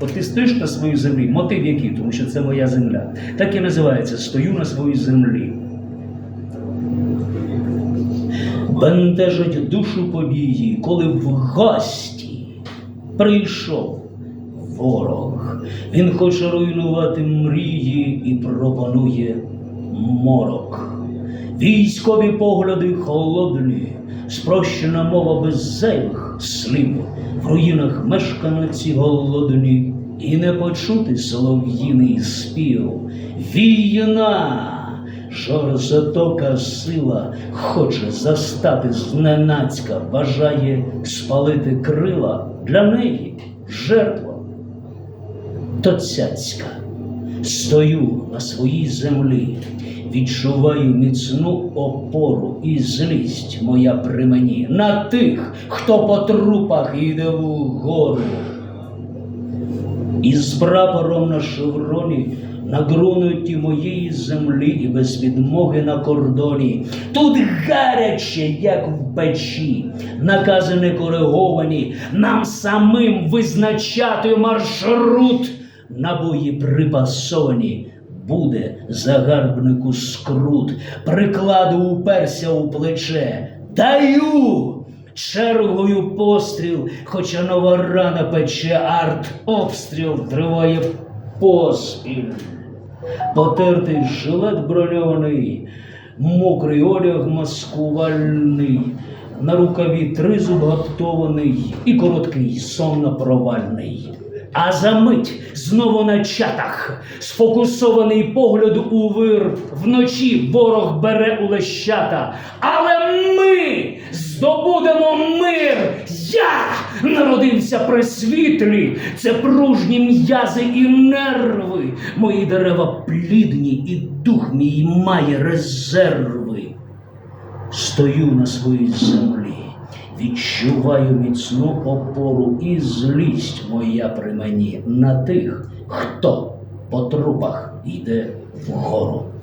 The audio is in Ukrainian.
От ти стоїш на своїй землі, мотив який, тому що це моя земля. Так і називається Стою на своїй землі. Бентежить душу події, коли в гості прийшов ворог. Він хоче руйнувати мрії і пропонує морок. Військові погляди холодні, спрощена мова без зайвих слів. В руїнах мешканці голодні, і не почути солов'їний спів. Війна! Жорстока сила хоче застати зненацька, бажає спалити крила для неї жертва. То цяцька. Стою на своїй землі, відчуваю міцну опору і злість моя при мені на тих, хто по трупах йде вгору. Із прапором на шевроні на ґрунті моєї землі і без відмоги на кордоні. Тут гаряче, як в печі, накази не кориговані, нам самим визначати маршрут на бої припасовані. Буде загарбнику скрут, прикладу уперся у плече. Даю! Чергою постріл, хоча нова рана пече, арт-обстріл триває поспіль. Потертий жилет броньований, мокрий одяг маскувальний, на рукаві тризуб гаптований і короткий сонно-провальний. А за мить знову на чатах, сфокусований погляд у вир, вночі ворог бере у лещата. Але ми здобудемо мир! Я народився при світлі, це пружні м'язи і нерви. Мої дерева плідні, і дух мій має резерви. Стою на своїй землі, відчуваю міцну опору і злість моя при мені на тих, хто по трупах йде вгору.